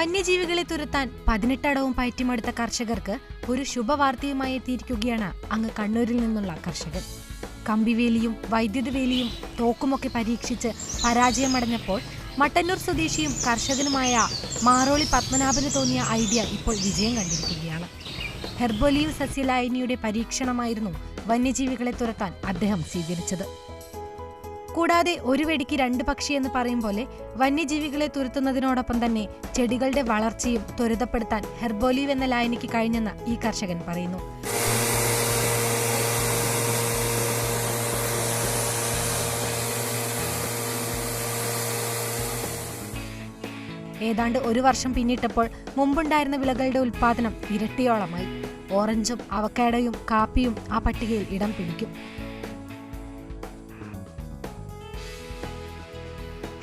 വന്യജീവികളെ തുരത്താൻ പതിനെട്ടടവും പയറ്റിമടുത്ത കർഷകർക്ക് ഒരു ശുഭവാർത്തയുമായി എത്തിയിരിക്കുകയാണ് അങ്ങ് കണ്ണൂരിൽ നിന്നുള്ള കർഷകർ കമ്പിവേലിയും വൈദ്യുത വേലിയും തോക്കുമൊക്കെ പരീക്ഷിച്ച് പരാജയമടഞ്ഞപ്പോൾ മട്ടന്നൂർ സ്വദേശിയും കർഷകനുമായ മാറോളി പത്മനാഭന് തോന്നിയ ഐഡിയ ഇപ്പോൾ വിജയം കണ്ടിരിക്കുകയാണ്. ഹെർബോലീവ് സസ്യലായനിയുടെ പരീക്ഷണമായിരുന്നു വന്യജീവികളെ തുരത്താൻ അദ്ദേഹം സ്വീകരിച്ചത്. കൂടാതെ ഒരു വെടിക്ക് രണ്ട് പക്ഷി എന്ന് പറയും പോലെ വന്യജീവികളെ തുരുത്തുന്നതിനോടൊപ്പം തന്നെ ചെടികളുടെ വളർച്ചയും ത്വരിതപ്പെടുത്താൻ ഹെർബോലീവ് എന്ന ലായനിക്ക് കഴിഞ്ഞെന്ന് ഈ കർഷകൻ പറയുന്നു. ഏതാണ്ട് ഒരു വർഷം പിന്നിട്ടപ്പോൾ മുമ്പുണ്ടായിരുന്ന വിളകളുടെ ഉൽപാദനം ഇരട്ടിയോളമായി. ഓറഞ്ചും അവക്കാഡയും കാപ്പിയും ആ പട്ടികയിൽ ഇടം പിടിക്കും.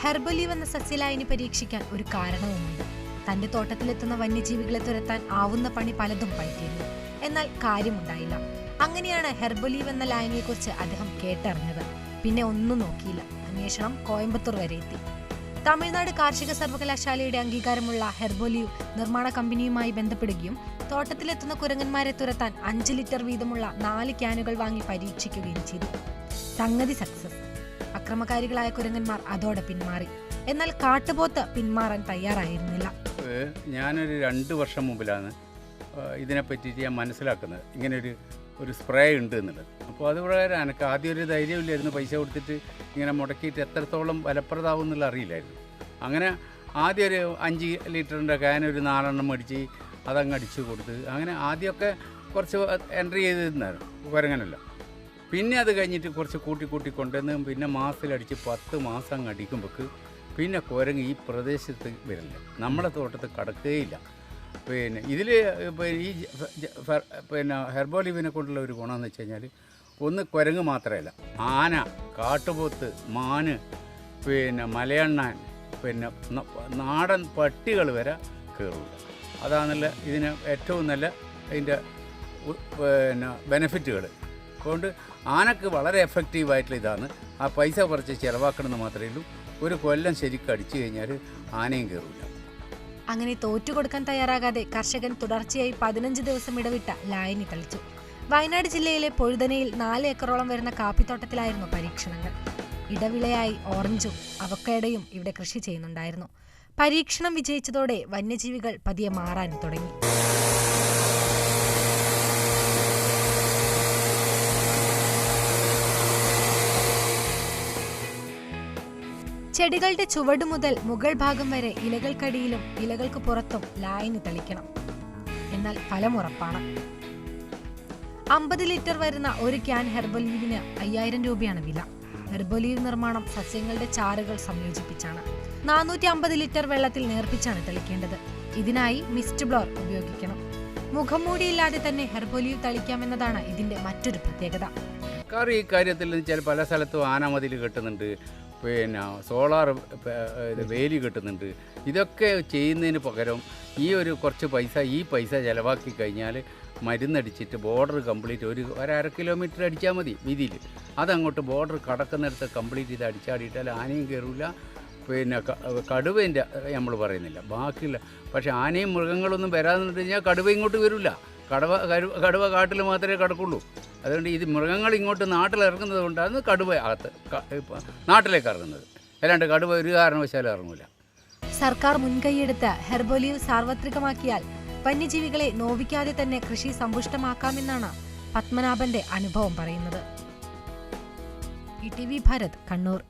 ഹെർബലീവ് എന്ന സസ്യലായനി പരീക്ഷിക്കാൻ ഒരു കാരണവുമുണ്ട്. തന്റെ തോട്ടത്തിലെത്തുന്ന വന്യജീവികളെ തുരത്താൻ ആവുന്ന പണി പലതും പറ്റിയിരുന്നു എന്നാൽ കാര്യമുണ്ടായില്ല. അങ്ങനെയാണ് ഹെർബലീവ് എന്ന ലായനിയെക്കുറിച്ച് അദ്ദേഹം കേട്ടറിഞ്ഞത്. പിന്നെ ഒന്നും നോക്കിയില്ല. അന്വേഷണം കോയമ്പത്തൂർ വരെ എത്തി. തമിഴ്നാട് കാർഷിക സർവകലാശാലയുടെ അംഗീകാരമുള്ള ഹെർബോലീവ് നിർമ്മാണ കമ്പനിയുമായി ബന്ധപ്പെടുകയും തോട്ടത്തിലെത്തുന്ന കുരങ്ങന്മാരെ തുരത്താൻ അഞ്ച് ലിറ്റർ വീതമുള്ള നാല് ക്യാനുകൾ വാങ്ങി പരീക്ഷിക്കുകയും ചെയ്തു. സംഗതി സക്സസ് അക്രമകാരികളായ കുരങ്ങന്മാർ അതോടെ പിന്മാറി. എന്നാൽ കാട്ടുപോത്ത് പിന്മാറാൻ തയ്യാറായിരുന്നില്ല. ഞാനൊരു രണ്ട് വർഷം മുമ്പിലാണ് ഇതിനെ പറ്റിയിട്ട് ഞാൻ മനസ്സിലാക്കുന്നത്. ഇങ്ങനെ ഒരു ഒരു സ്പ്രേ ഉണ്ട് എന്നുള്ളത് അപ്പോൾ അത് പ്രകാരം എനിക്ക് ആദ്യം ഒരു ധൈര്യമില്ലായിരുന്നു പൈസ കൊടുത്തിട്ട് ഇങ്ങനെ മുടക്കിയിട്ട് എത്രത്തോളം ഫലപ്രദമാവും എന്നുള്ള അറിയില്ലായിരുന്നു. അങ്ങനെ ആദ്യം ഒരു അഞ്ച് ലിറ്ററിന്റെ ക്യാൻ ഒരു നാലെണ്ണം മേടിച്ച് അതങ്ങ് അടിച്ചു കൊടുത്ത് അങ്ങനെ ആദ്യമൊക്കെ കുറച്ച് എൻട്രി ചെയ്തിരുന്നായിരുന്നു. കുരങ്ങനല്ല. പിന്നെ അത് കഴിഞ്ഞിട്ട് കുറച്ച് കൂട്ടി കൂട്ടി കൊണ്ടുവന്ന് പിന്നെ മാസത്തിലടിച്ച് പത്ത് മാസം അങ്ങ് അടിക്കുമ്പോൾക്ക് പിന്നെ കുരങ്ങ് ഈ പ്രദേശത്ത് വരില്ല നമ്മുടെ തോട്ടത്ത് കടക്കുകയില്ല പിന്നെ ഇതിൽ ഈ പിന്നെ ഹെർബോലിവിനെ കൊണ്ടുള്ള ഒരു ഗുണമെന്ന് വെച്ച് കഴിഞ്ഞാൽ ഒന്ന് കുരങ്ങ് മാത്രമല്ല ആന കാട്ടുപോത്ത് മാന് പിന്നെ മലയണ്ണാൻ പിന്നെ നാടൻ പട്ടികൾ വരെ കയറില്ല അതാണല്ല ഇതിന് ഏറ്റവും നല്ല അതിന്റെ പിന്നെ ബെനിഫിറ്റുകൾ അതുകൊണ്ട് ആനക്ക് വളരെ എഫക്റ്റീവായിട്ടുള്ള ഇതാണ്. ആ പൈസ കുറച്ച് ചിലവാക്കണമെന്ന് മാത്രമേ ഉള്ളൂ. ഒരു കൊല്ലം ശരിക്കും അടിച്ചു കഴിഞ്ഞാൽ ആനയും കയറില്ല അങ്ങനെ തോറ്റു കൊടുക്കാൻ തയ്യാറാകാതെ കർഷകൻ തുടർച്ചയായി പതിനഞ്ച് ദിവസം ഇടവിട്ട ലായനി തളിച്ചു. വയനാട് ജില്ലയിലെ പൊഴുതനയിൽ നാല് ഏക്കറോളം വരുന്ന കാപ്പിത്തോട്ടത്തിലായിരുന്നു പരീക്ഷണങ്ങൾ. ഇടവിളയായി ഓറഞ്ചും അവക്കേടയും ഇവിടെ കൃഷി ചെയ്യുന്നുണ്ടായിരുന്നു. പരീക്ഷണം വിജയിച്ചതോടെ വന്യജീവികൾ പതിയെ മാറാൻ തുടങ്ങി. ചെടികളുടെ ചുവട് മുതൽ മുകൾ ഭാഗം വരെ ഇലകൾക്കടിയിലും ഇലകൾക്ക് പുറത്തും ലായനി തളിക്കണം. എന്നാൽ ഫലമുറപ്പാണ് അമ്പത് ലിറ്റർ വരുന്ന ഒരു ക്യാൻ ഹെർബലീവിന് അയ്യായിരം രൂപയാണ് വില. ഹെർബലീവ് നിർമ്മാണം സസ്യങ്ങളുടെ ചാറുകൾ സംയോജിപ്പിച്ചാണ്. നാനൂറ്റി അമ്പത് ലിറ്റർ വെള്ളത്തിൽ നേർപ്പിച്ചാണ് തെളിക്കേണ്ടത്. ഇതിനായി മിസ്റ്റ് ബ്ലോർ ഉപയോഗിക്കണം. മുഖംമൂടിയില്ലാതെ തന്നെ ഹെർബോലീവ് തളിക്കാമെന്നതാണ് ഇതിന്റെ മറ്റൊരു പ്രത്യേകത. സർക്കാർ ഈ കാര്യത്തിൽ ചില പല സ്ഥലത്തും ആനമതിൽ കെട്ടുന്നുണ്ട്. പിന്നെ സോളാർ ഇത് വേലി കിട്ടുന്നുണ്ട്. ഇതൊക്കെ ചെയ്യുന്നതിന് പകരം ഈ ഒരു കുറച്ച് പൈസ ഈ പൈസ ചിലവാക്കി കഴിഞ്ഞാൽ മരുന്നടിച്ചിട്ട് ബോർഡർ കംപ്ലീറ്റ് ഒരു ഒരര കിലോമീറ്റർ അടിച്ചാൽ മതി വീതിയിൽ. അതങ്ങോട്ട് ബോർഡർ കടക്കുന്നിടത്ത് കംപ്ലീറ്റ് ചെയ്ത് അടിച്ചാടിയിട്ടാൽ ആനയും കയറില്ല പിന്നെ കടുവേന്റെ നമ്മൾ പറയുന്നില്ല. ബാക്കിയുള്ള പക്ഷേ ആനയും മൃഗങ്ങളൊന്നും വരാതെന്ന് കഴിഞ്ഞാൽ കടുവ ഇങ്ങോട്ട് വരില്ല കടുവ കടുവ കാട്ടിൽ മാത്രമേ കിടക്കുള്ളൂ. അതുകൊണ്ട് ഇത് മൃഗങ്ങൾ ഇങ്ങോട്ട് നാട്ടിൽ ഇറങ്ങുന്നത് കൊണ്ടാണ് കടുവ അകത്ത് നാട്ടിലേക്ക് ഇറങ്ങുന്നത്. അല്ലാണ്ട് കടുവ ഒരു കാരണവശാലും ഇറങ്ങില്ല സർക്കാർ മുൻകൈയെടുത്ത് ഹെർബോലീവ് സാർവത്രികമാക്കിയാൽ വന്യജീവികളെ നോവിക്കാതെ തന്നെ കൃഷി സമ്പുഷ്ടമാക്കാമെന്നാണ് പത്മനാഭന്റെ അനുഭവം പറയുന്നത്. വി ഭരത് കണ്ണൂർ.